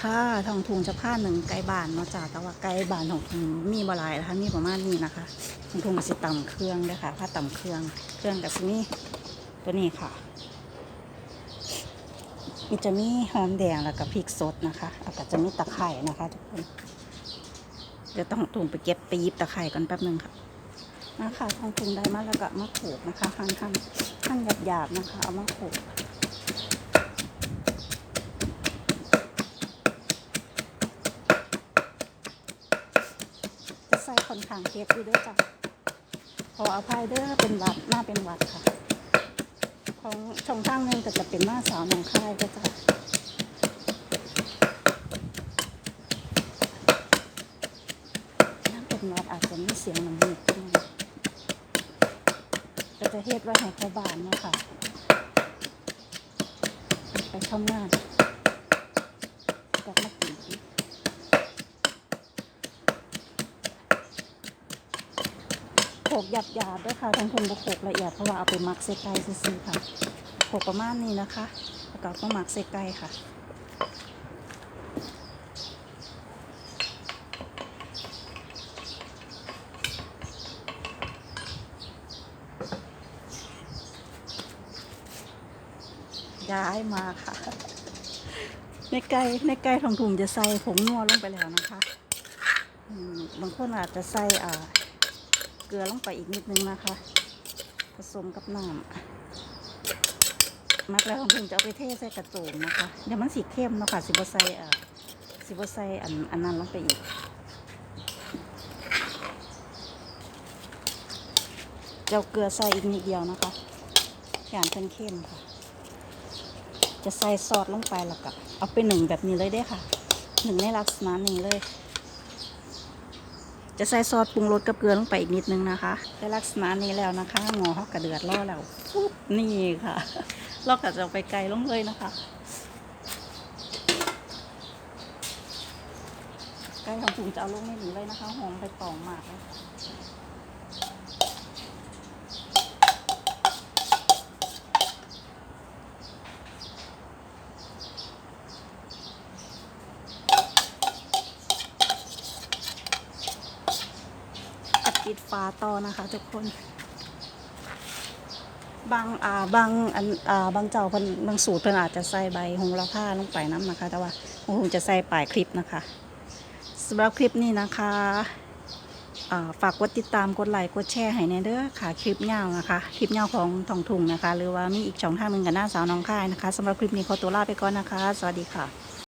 ค่ะทองทุงจะผ้าหนึ่งไก่บานเนาะจ้าแต่ว่าไก่บานของทุงมีบลายนะคะมีประมาณนี้นะคะทองทุงก็สิตำเครื่องด้วยค่ะผ้าตำเครื่องเครื่องกับนี่ตัวนี้ค่ะมีจะมีหอมแดงแล้วก็พริกสดนะคะแล้วก็จะมีตะไคร่นะคะทุกคนเดี๋ยวต้องทุงไปเก็บไปยิบตะไคร่ก่อนแป๊บนึงค่ะนะคะทองทุงได้มาแล้วก็มาขลกนะคะหั่นหั่นหั่นหยาบๆนะคะเอามาโขลก จะใส่ค่อนข้างเค็ดอยู่ด้วยจ้ะขออภัยเด้อเป็นหวัดหน้าเป็นหวัดค่ะ ของช่องทางหนึงแต่จะเป็นหน้าสาวหนองคายก็จ้ะน้าเป็นหวัดอาจจะมีเสียงน้ำมูกขึ้นมาก็จะเฮ็ดไว้ให้เขาบานเนาะค่ะ ไปทำงานกลับมากินอีก โข กหยาบหยาบๆด้วยค่ะทั้งคนบุโขกละเอียดเพราะว่าเอาไปหมักเสไก่ซื้อๆค่ะโขกประมาณนี้นะคะแล้วก็มาหมักเสไก่ค่ะย้ายมาค่ะ ในไก่ในไก่ทองถุงจะใส่ผงนัวลงไปแล้วนะคะบางคนอาจจะใส่อ่า เกลือลงไปอีกนิดนึงนะคะ ผสมกับน้ำมักแล้วของจะเอาไปเทใส่กระโจมนะคะ เดี๋ยวมันสีเข้มเนาะค่ะสิบใส่อ่าสิบใส่อันอันนั้นลงไปอีก เจ้าเกลือใส่อีกนิดเดียวนะคะอย่างเป็นเข้มค่ะ จะใส่ซอสลงไปแล้วก็เอาไปหนึ่งแบบนี้เลยได้ค่ะ หนึ่งในลักษณะนี้เลย จะใส่ซอสปรุงรสกับเกลือลงไปอีกนิดนึงนะคะได้ลักษณะนี้แล้วนะคะงอฮอกกระเดือดล่อแล้วปุ๊บนี่ค่ะเราก็จะไปไกลลงเลยนะคะไกลของถุงจะเอาลงไม่หนีเลยนะคะหอมไปตองมากเลย ปิดฟ้าต่อนะคะ ทุกคน บางอ่าบางอันอ่าบางเจ้าเพิ่นบางสูตรเพิ่นอาจจะใส่ใบโหระพาลงไปน้ำนะคะ แต่ว่าของจะใส่ปลายคลิปนะคะสำหรับคลิปนี้นะคะฝากกดติดตามกดไลค์กดแชร์ให้แน่เด้อค่ะคลิปยานะคะ คลิปยาของทองทุงนะคะ หรือว่ามีอีกช่องทางหนึ่งกับหน้าสาวน้องค่ายนะคะสำหรับคลิปนี้ขอตัวลาไปก่อนนะคะ สวัสดีค่ะ